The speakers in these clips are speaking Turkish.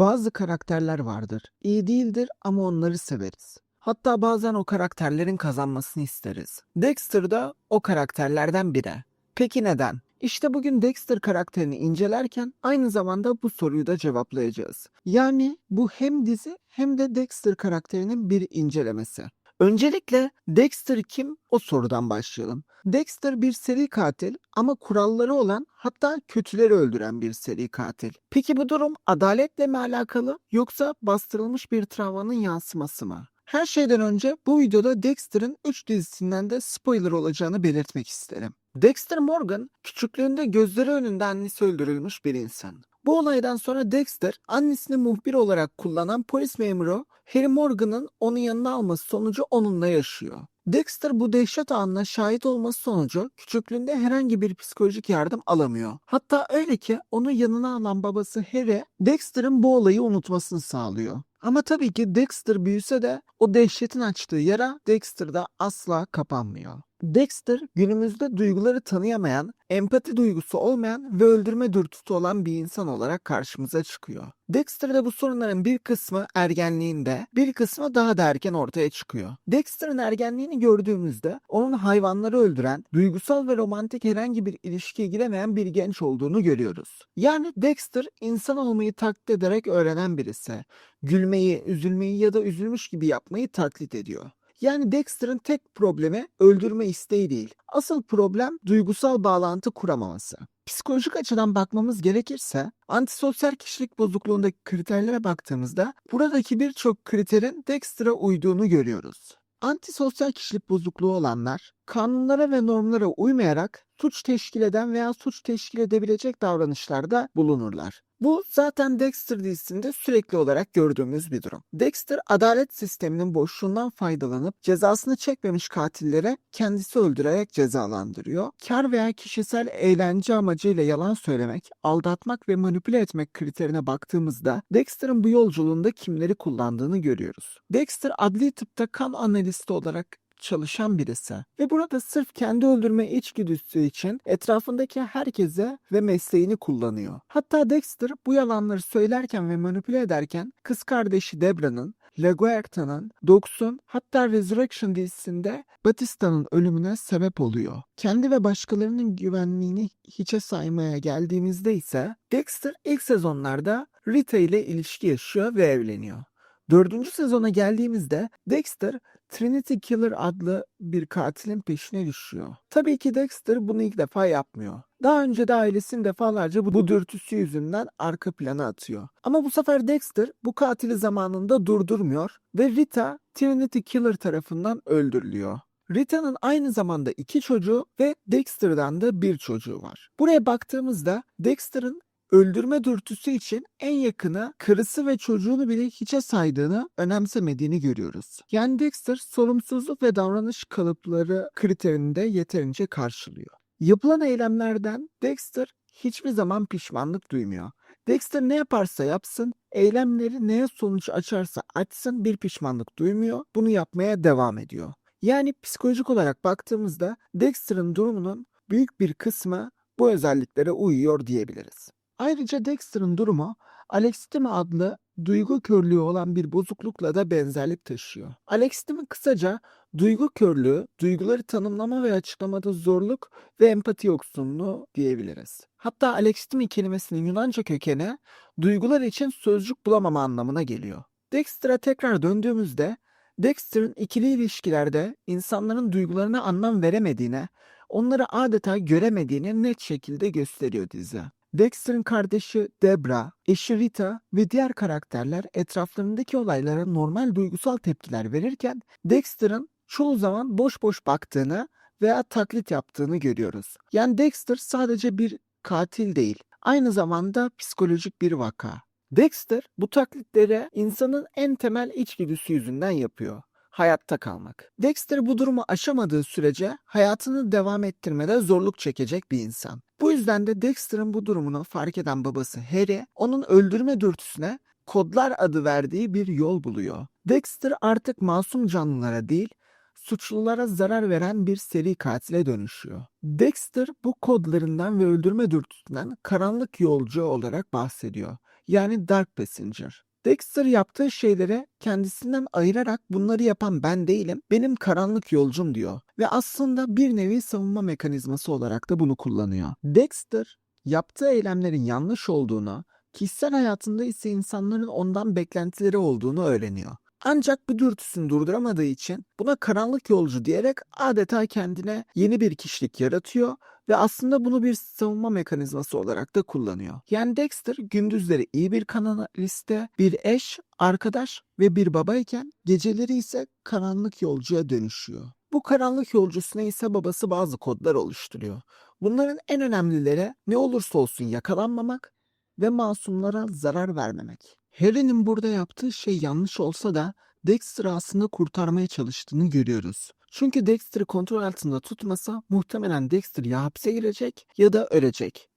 Bazı karakterler vardır. İyi değildir ama onları severiz. Hatta bazen o karakterlerin kazanmasını isteriz. Dexter da o karakterlerden biri. Peki neden? İşte bugün Dexter karakterini incelerken aynı zamanda bu soruyu da cevaplayacağız. Yani bu hem dizi hem de Dexter karakterinin bir incelemesi. Öncelikle Dexter kim? O sorudan başlayalım. Dexter bir seri katil ama kuralları olan hatta kötüleri öldüren bir seri katil. Peki bu durum adaletle mi alakalı yoksa bastırılmış bir travmanın yansıması mı? Her şeyden önce bu videoda Dexter'ın 3 dizisinden de spoiler olacağını belirtmek isterim. Dexter Morgan küçüklüğünde gözleri önünde annesi öldürülmüş bir insan. Bu olaydan sonra Dexter annesini muhbir olarak kullanan polis memuru Harry Morgan'ın onu yanına alması sonucu onunla yaşıyor. Dexter bu dehşet anına şahit olması sonucu küçüklüğünde herhangi bir psikolojik yardım alamıyor. Hatta öyle ki onu yanına alan babası Harry Dexter'ın bu olayı unutmasını sağlıyor. Ama tabii ki Dexter büyüse de o dehşetin açtığı yara Dexter'da asla kapanmıyor. Dexter günümüzde duyguları tanıyamayan, empati duygusu olmayan ve öldürme dürtüsü olan bir insan olarak karşımıza çıkıyor. Dexter'da bu sorunların bir kısmı ergenliğinde, bir kısmı daha da erken ortaya çıkıyor. Dexter'ın ergenliğini gördüğümüzde onun hayvanları öldüren, duygusal ve romantik herhangi bir ilişkiye giremeyen bir genç olduğunu görüyoruz. Yani Dexter insan olmayı taklit ederek öğrenen birisi. Gülmeyi, üzülmeyi ya da üzülmüş gibi yapmayı taklit ediyor. Yani Dexter'ın tek problemi öldürme isteği değil. Asıl problem duygusal bağlantı kuramaması. Psikolojik açıdan bakmamız gerekirse antisosyal kişilik bozukluğundaki kriterlere baktığımızda buradaki birçok kriterin Dexter'a uyduğunu görüyoruz. Antisosyal kişilik bozukluğu olanlar kanunlara ve normlara uymayarak suç teşkil eden veya suç teşkil edebilecek davranışlarda bulunurlar. Bu zaten Dexter dizisinde sürekli olarak gördüğümüz bir durum. Dexter adalet sisteminin boşluğundan faydalanıp cezasını çekmemiş katillere kendisi öldürerek cezalandırıyor. Kar veya kişisel eğlence amacıyla yalan söylemek, aldatmak ve manipüle etmek kriterine baktığımızda Dexter'ın bu yolculuğunda kimleri kullandığını görüyoruz. Dexter adli tıpta kan analisti olarak çalışan birisi. Ve burada sırf kendi öldürme içgüdüsü için etrafındaki herkese ve mesleğini kullanıyor. Hatta Dexter bu yalanları söylerken ve manipüle ederken kız kardeşi Debra'nın LaGuerta'nın, Dogs'un hatta Resurrection dizisinde Batista'nın ölümüne sebep oluyor. Kendi ve başkalarının güvenliğini hiçe saymaya geldiğimizde ise Dexter ilk sezonlarda Rita ile ilişki yaşıyor ve evleniyor. Dördüncü sezona geldiğimizde Dexter Trinity Killer adlı bir katilin peşine düşüyor. Tabii ki Dexter bunu ilk defa yapmıyor. Daha önce de ailesini defalarca bu, bu dürtüsü yüzünden arka plana atıyor. Ama bu sefer Dexter bu katili zamanında durdurmuyor ve Rita Trinity Killer tarafından öldürülüyor. Rita'nın aynı zamanda iki çocuğu ve Dexter'dan da bir çocuğu var. Buraya baktığımızda Dexter'ın öldürme dürtüsü için en yakını karısı ve çocuğunu bile hiçe saydığını önemsemediğini görüyoruz. Yani Dexter sorumsuzluk ve davranış kalıpları kriterini yeterince karşılıyor. Yapılan eylemlerden Dexter hiçbir zaman pişmanlık duymuyor. Dexter ne yaparsa yapsın, eylemleri neye sonuç açarsa açsın bir pişmanlık duymuyor. Bunu yapmaya devam ediyor. Yani psikolojik olarak baktığımızda Dexter'ın durumunun büyük bir kısmı bu özelliklere uyuyor diyebiliriz. Ayrıca Dexter'ın durumu Alexithymia adlı duygu körlüğü olan bir bozuklukla da benzerlik taşıyor. Alexithymia kısaca duygu körlüğü, duyguları tanımlama ve açıklamada zorluk ve empati yoksunluğu diyebiliriz. Hatta Alexithymia kelimesinin Yunanca kökeni duygular için sözcük bulamama anlamına geliyor. Dexter'a tekrar döndüğümüzde Dexter'ın ikili ilişkilerde insanların duygularına anlam veremediğine, onları adeta göremediğini net şekilde gösteriyor dizi. Dexter'ın kardeşi Debra, eşi Rita ve diğer karakterler etraflarındaki olaylara normal duygusal tepkiler verirken Dexter'ın çoğu zaman boş boş baktığını veya taklit yaptığını görüyoruz. Yani Dexter sadece bir katil değil, aynı zamanda psikolojik bir vaka. Dexter bu taklitlere insanın en temel içgüdüsü yüzünden yapıyor. Hayatta kalmak. Dexter bu durumu aşamadığı sürece hayatını devam ettirmede zorluk çekecek bir insan. Bu yüzden de Dexter'ın bu durumunu fark eden babası Harry, onun öldürme dürtüsüne kodlar adı verdiği bir yol buluyor. Dexter artık masum canlılara değil, suçlulara zarar veren bir seri katile dönüşüyor. Dexter bu kodlarından ve öldürme dürtüsünden karanlık yolcu olarak bahsediyor. Yani Dark Passenger. Dexter yaptığı şeyleri kendisinden ayırarak bunları yapan ben değilim, benim karanlık yolcum diyor. Ve aslında bir nevi savunma mekanizması olarak da bunu kullanıyor. Dexter yaptığı eylemlerin yanlış olduğunu, kişisel hayatında ise insanların ondan beklentileri olduğunu öğreniyor. Ancak bu dürtüsünü durduramadığı için buna karanlık yolcu diyerek adeta kendine yeni bir kişilik yaratıyor ve aslında bunu bir savunma mekanizması olarak da kullanıyor. Yani Dexter gündüzleri iyi bir kanaliste, bir eş, arkadaş ve bir babayken geceleri ise karanlık yolcuya dönüşüyor. Bu karanlık yolcusuna ise babası bazı kodlar oluşturuyor. Bunların en önemlileri ne olursa olsun yakalanmamak ve masumlara zarar vermemek. Harry'nin burada yaptığı şey yanlış olsa da Dexter'ı aslında kurtarmaya çalıştığını görüyoruz. Çünkü Dexter'ı kontrol altında tutmasa muhtemelen Dexter ya hapse girecek ya da ölecek.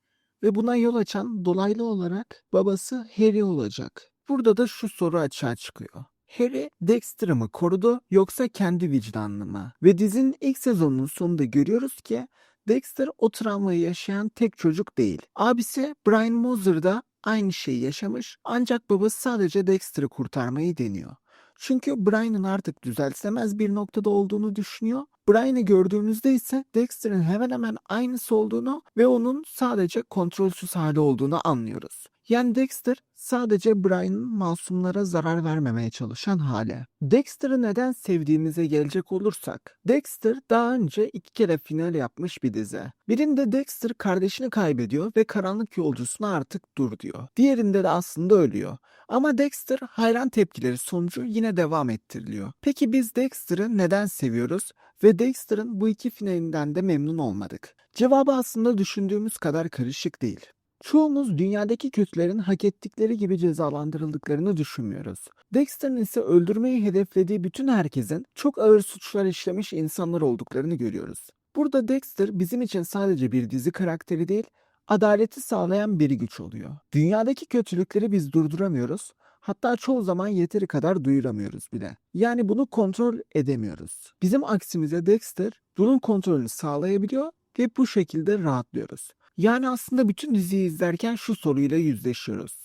Ve buna yol açan dolaylı olarak babası Harry olacak. Burada da şu soru açığa çıkıyor. Harry Dexter'ı mı korudu yoksa kendi vicdanını mı? Ve dizinin ilk sezonunun sonunda görüyoruz ki Dexter o travmayı yaşayan tek çocuk değil. Abisi Brian Moser da aynı şeyi yaşamış ancak babası sadece Dexter'ı kurtarmayı deniyor. Çünkü Brian'ın artık düzeltemez bir noktada olduğunu düşünüyor. Brian'ı gördüğümüzde ise Dexter'ın hemen hemen aynısı olduğunu ve onun sadece kontrolsüz hali olduğunu anlıyoruz. Yani Dexter sadece Brian'ın masumlara zarar vermemeye çalışan hali. Dexter'ı neden sevdiğimize gelecek olursak, Dexter daha önce iki kere final yapmış bir dizi. Birinde Dexter kardeşini kaybediyor ve karanlık yolcusuna artık dur diyor. Diğerinde de aslında ölüyor. Ama Dexter hayran tepkileri sonucu yine devam ettiriliyor. Peki biz Dexter'ı neden seviyoruz ve Dexter'ın bu iki finalinden de memnun olmadık? Cevabı aslında düşündüğümüz kadar karışık değil. Çoğumuz dünyadaki kötülerin hak ettikleri gibi cezalandırıldıklarını düşünmüyoruz. Dexter'ın ise öldürmeyi hedeflediği bütün herkesin çok ağır suçlar işlemiş insanlar olduklarını görüyoruz. Burada Dexter bizim için sadece bir dizi karakteri değil, adaleti sağlayan bir güç oluyor. Dünyadaki kötülükleri biz durduramıyoruz. Hatta çoğu zaman yeteri kadar duyuramıyoruz bile. Yani bunu kontrol edemiyoruz. Bizim aksimize Dexter bunun kontrolünü sağlayabiliyor ve bu şekilde rahatlıyoruz. Yani aslında bütün diziyi izlerken şu soruyla yüzleşiyoruz.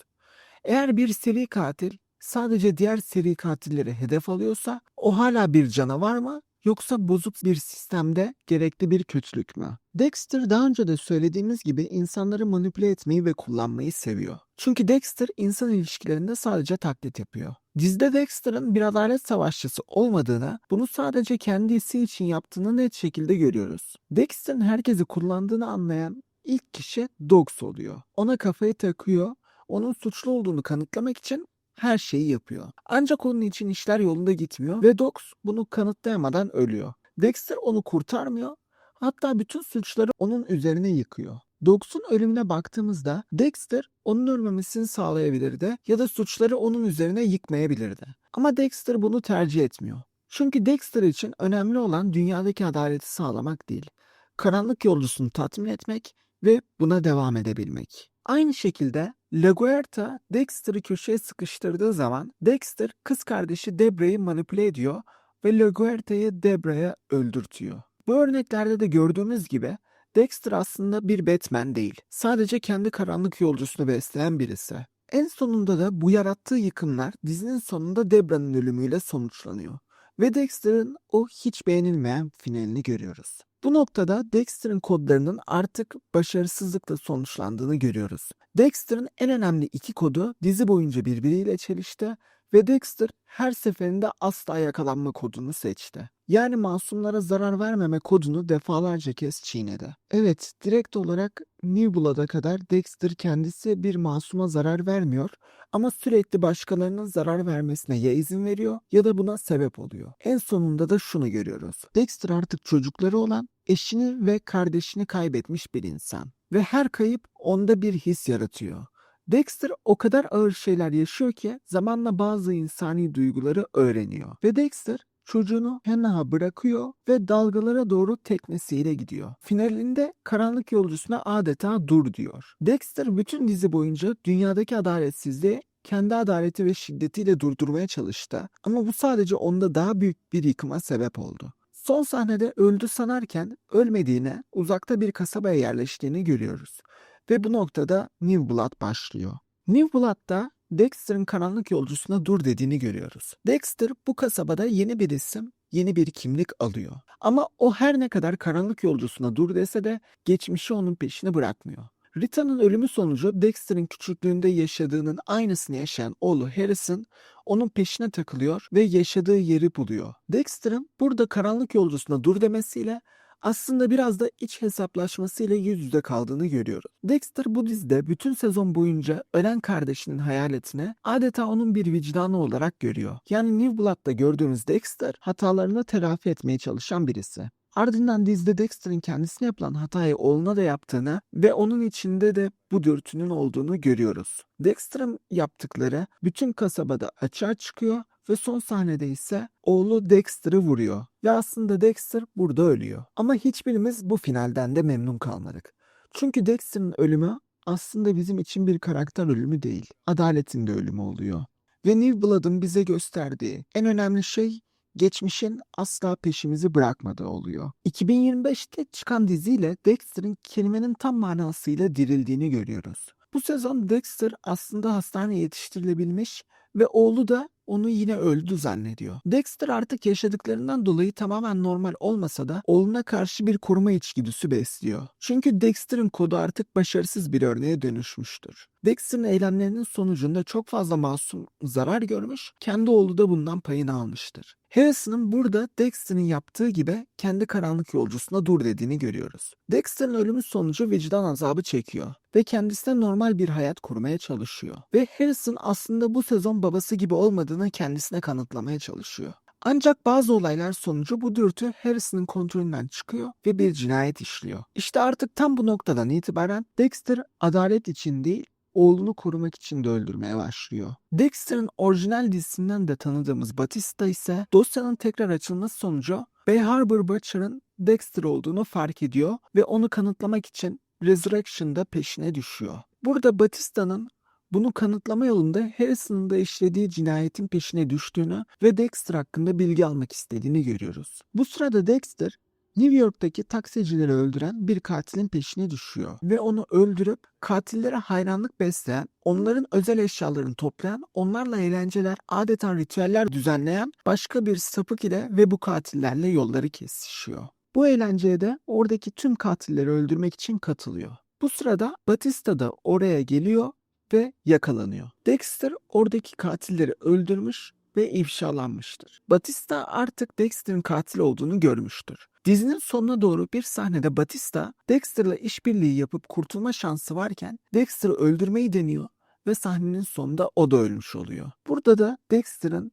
Eğer bir seri katil sadece diğer seri katilleri hedef alıyorsa o hala bir canavar mı yoksa bozuk bir sistemde gerekli bir kötülük mü? Dexter daha önce de söylediğimiz gibi insanları manipüle etmeyi ve kullanmayı seviyor. Çünkü Dexter insan ilişkilerinde sadece taklit yapıyor. Dizide Dexter'ın bir adalet savaşçısı olmadığını, bunu sadece kendisi için yaptığını net şekilde görüyoruz. Dexter'ın herkesi kullandığını anlayan ilk kişi Dogs oluyor. Ona kafayı takıyor, onun suçlu olduğunu kanıtlamak için her şeyi yapıyor. Ancak onun için işler yolunda gitmiyor ve Dogs bunu kanıtlayamadan ölüyor. Dexter onu kurtarmıyor, hatta bütün suçları onun üzerine yıkıyor. Dogs'un ölümüne baktığımızda Dexter onun ölmemesini sağlayabilirdi ya da suçları onun üzerine yıkmayabilirdi. Ama Dexter bunu tercih etmiyor. Çünkü Dexter için önemli olan dünyadaki adaleti sağlamak değil. Karanlık yolcusunu tatmin etmek ve buna devam edebilmek. Aynı şekilde LaGuerta Dexter'ı köşeye sıkıştırdığı zaman Dexter kız kardeşi Debra'yı manipüle ediyor ve LaGuerta'yı Debra'ya öldürtüyor. Bu örneklerde de gördüğümüz gibi Dexter aslında bir Batman değil. Sadece kendi karanlık yolcusunu besleyen birisi. En sonunda da bu yarattığı yıkımlar dizinin sonunda Debra'nın ölümüyle sonuçlanıyor. Ve Dexter'ın o hiç beğenilmeyen finalini görüyoruz. Bu noktada Dexter'ın kodlarının artık başarısızlıkla sonuçlandığını görüyoruz. Dexter'ın en önemli iki kodu dizi boyunca birbiriyle çelişti ve Dexter her seferinde asla yakalanma kodunu seçti. Yani masumlara zarar vermeme kodunu defalarca kez çiğnedi. Evet, direkt olarak Blood'a kadar Dexter kendisi bir masuma zarar vermiyor ama sürekli başkalarının zarar vermesine ya izin veriyor ya da buna sebep oluyor. En sonunda da şunu görüyoruz. Dexter artık çocukları olan eşini ve kardeşini kaybetmiş bir insan ve her kayıp onda bir his yaratıyor. Dexter o kadar ağır şeyler yaşıyor ki zamanla bazı insani duyguları öğreniyor. Ve Dexter çocuğunu Hannah'a bırakıyor ve dalgalara doğru teknesiyle gidiyor. Finalinde karanlık yolcusuna adeta dur diyor. Dexter bütün dizi boyunca dünyadaki adaletsizliği kendi adaleti ve şiddetiyle durdurmaya çalıştı ama bu sadece onda daha büyük bir yıkıma sebep oldu. Son sahnede öldü sanarken ölmediğine, uzakta bir kasabaya yerleştiğini görüyoruz. Ve bu noktada New Blood başlıyor. New Blood'da Dexter'ın karanlık yolcusuna dur dediğini görüyoruz. Dexter bu kasabada yeni bir isim, yeni bir kimlik alıyor. Ama o her ne kadar karanlık yolcusuna dur dese de geçmişi onun peşini bırakmıyor. Rita'nın ölümü sonucu Dexter'ın küçüklüğünde yaşadığının aynısını yaşayan oğlu Harrison onun peşine takılıyor ve yaşadığı yeri buluyor. Dexter'ın burada karanlık yolcusuna dur demesiyle aslında biraz da iç hesaplaşmasıyla yüz yüze kaldığını görüyoruz. Dexter bu dizide bütün sezon boyunca ölen kardeşinin hayaletini adeta onun bir vicdanı olarak görüyor. Yani New Blood'da gördüğümüz Dexter hatalarını telafi etmeye çalışan birisi. Ardından dizide Dexter'ın kendisine yapılan hatayı oğluna da yaptığını ve onun içinde de bu dürtünün olduğunu görüyoruz. Dexter'ın yaptıkları bütün kasabada açığa çıkıyor ve son sahnede ise oğlu Dexter'ı vuruyor. Ve aslında Dexter burada ölüyor. Ama hiçbirimiz bu finalden de memnun kalmadık. Çünkü Dexter'ın ölümü aslında bizim için bir karakter ölümü değil, adaletin de ölümü oluyor. Ve New Blood'ın bize gösterdiği en önemli şey geçmişin asla peşimizi bırakmadığı oluyor. 2025'te çıkan diziyle Dexter'ın kelimenin tam manasıyla dirildiğini görüyoruz. Bu sezon Dexter aslında hastaneye yetiştirilebilmiş ve oğlu da onu yine öldü zannediyor. Dexter artık yaşadıklarından dolayı tamamen normal olmasa da oğluna karşı bir koruma içgüdüsü besliyor. Çünkü Dexter'ın kodu artık başarısız bir örneğe dönüşmüştür. Dexter'ın eylemlerinin sonucunda çok fazla masum zarar görmüş, kendi oğlu da bundan payını almıştır. Harrison'ın burada Dexter'ın yaptığı gibi kendi karanlık yolcusuna dur dediğini görüyoruz. Dexter'ın ölümü sonucu vicdan azabı çekiyor ve kendisine normal bir hayat kurmaya çalışıyor. Ve Harrison aslında bu sezon babası gibi olmadığını kendisine kanıtlamaya çalışıyor. Ancak bazı olaylar sonucu bu dürtü Harrison'ın kontrolünden çıkıyor ve bir cinayet işliyor. İşte artık tam bu noktadan itibaren Dexter adalet için değil, oğlunu korumak için de öldürmeye başlıyor. Dexter'ın orijinal dizisinden de tanıdığımız Batista ise dosyanın tekrar açılması sonucu Bay Harbor Butcher'ın Dexter olduğunu fark ediyor ve onu kanıtlamak için Resurrection'da peşine düşüyor. Burada Batista'nın bunu kanıtlama yolunda Harrison'ın da işlediği cinayetin peşine düştüğünü ve Dexter hakkında bilgi almak istediğini görüyoruz. Bu sırada Dexter New York'taki taksicileri öldüren bir katilin peşine düşüyor ve onu öldürüp katillere hayranlık besleyen, onların özel eşyalarını toplayan, onlarla eğlenceler, adeta ritüeller düzenleyen başka bir sapık ile ve bu katillerle yolları kesişiyor. Bu eğlenceye de oradaki tüm katilleri öldürmek için katılıyor. Bu sırada Batista da oraya geliyor ve yakalanıyor. Dexter oradaki katilleri öldürmüş ve ifşalanmıştır. Batista artık Dexter'ın katil olduğunu görmüştür. Dizinin sonuna doğru bir sahnede Batista Dexter'la işbirliği yapıp kurtulma şansı varken Dexter'ı öldürmeyi deniyor ve sahnenin sonunda o da ölmüş oluyor. Burada da Dexter'ın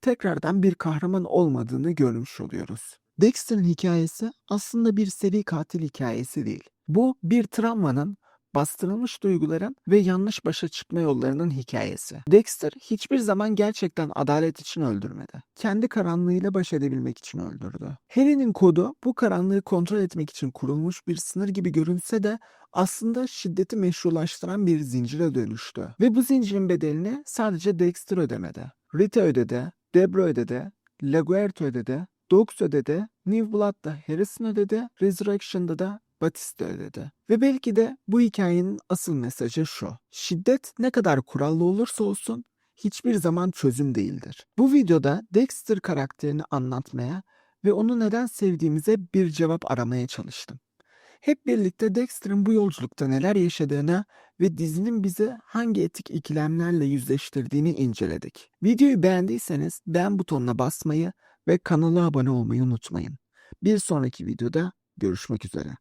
tekrardan bir kahraman olmadığını görmüş oluyoruz. Dexter'ın hikayesi aslında bir seri katil hikayesi değil. Bu bir travmanın bastırılmış duyguların ve yanlış başa çıkma yollarının hikayesi. Dexter hiçbir zaman gerçekten adalet için öldürmedi. Kendi karanlığıyla baş edebilmek için öldürdü. Harry'nin kodu bu karanlığı kontrol etmek için kurulmuş bir sınır gibi görünse de aslında şiddeti meşrulaştıran bir zincire dönüştü. Ve bu zincirin bedelini sadece Dexter ödemedi. Rita ödedi, Debra ödedi, Laguerta ödedi, Dogs ödedi, New Blood'da Harrison ödedi, Resurrection'da da Batista ödedi. Ve belki de bu hikayenin asıl mesajı şu. Şiddet ne kadar kurallı olursa olsun hiçbir zaman çözüm değildir. Bu videoda Dexter karakterini anlatmaya ve onu neden sevdiğimize bir cevap aramaya çalıştım. Hep birlikte Dexter'ın bu yolculukta neler yaşadığını ve dizinin bizi hangi etik ikilemlerle yüzleştirdiğini inceledik. Videoyu beğendiyseniz beğen butonuna basmayı ve kanala abone olmayı unutmayın. Bir sonraki videoda görüşmek üzere.